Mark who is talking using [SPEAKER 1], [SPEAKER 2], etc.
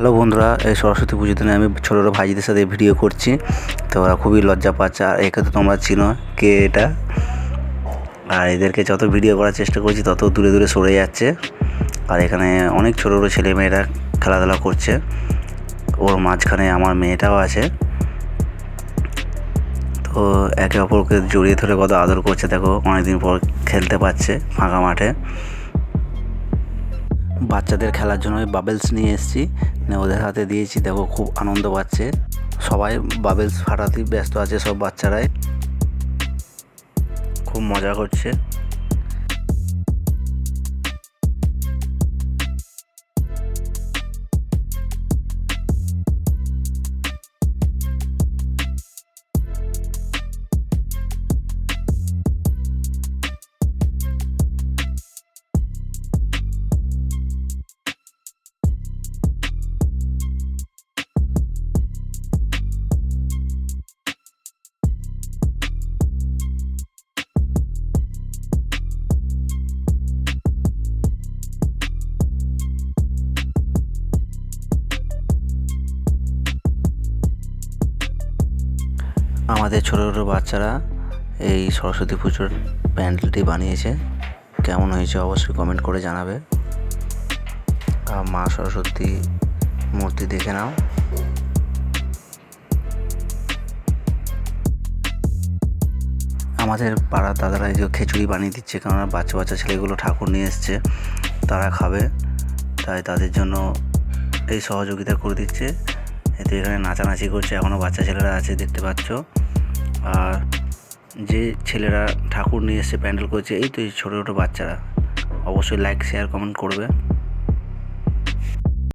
[SPEAKER 1] Hello বন্ধুরা, এই সরস্বতী পুজোর দিনে আমি ছোটো ছোটো ভাইজিদের সাথে ভিডিও করছি। তো ওরা খুবই লজ্জা পাচ্ছে, আর একে তো তোমরা চিনো কে এটা। আর এদেরকে যত ভিডিও করার চেষ্টা করছি, তত দূরে দূরে সরে যাচ্ছে। আর এখানে অনেক ছোটো ছোটো ছেলে মেয়েরা খেলাধুলা করছে। ওর মাঝখানে আমার মেয়েটাও আছে। তো একে অপরকে জড়িয়ে ধরে কত আদর করছে, দেখো, অনেকদিন পর খেলতে পারছে ফাঁকা মাঠে। বাচ্চাদের খেলার জন্য ওই বাবেলস নিয়ে এসেছি। ওদের হাতে দিয়েছি, দেখো খুব আনন্দ পাচ্ছে। সবাই বাবেলস ফাটাতেই ব্যস্ত আছে সব বাচ্চারাই। খুব মজা করছে। আমাদের ছোটো ছোটো বাচ্চারা এই সরস্বতী পুজোর প্যান্ডেলটি বানিয়েছে। কেমন হয়েছে অবশ্যই কমেন্ট করে জানাবে। আর মা সরস্বতী মূর্তি দেখে নাও। আমাদের পাড়ার দাদারা যে খিচুড়ি বানিয়ে দিচ্ছে, কেননা বাচ্চা বাচ্চা ছেলেগুলো ঠাকুর নিয়ে এসছে, তারা খাবে। তাই তাদের জন্য এই সহযোগিতা করে দিচ্ছে। এতে এখানে নাচানাচি করছে এখনও বাচ্চা ছেলেরা আছে, দেখতে পাচ্ছ। আর যে ছেলেরা ঠাকুর নিয়ে এসে প্যান্ডেল করেছে, এই তো ছোটো ছোটো বাচ্চারা। অবশ্যই লাইক শেয়ার কমেন্ট করবে।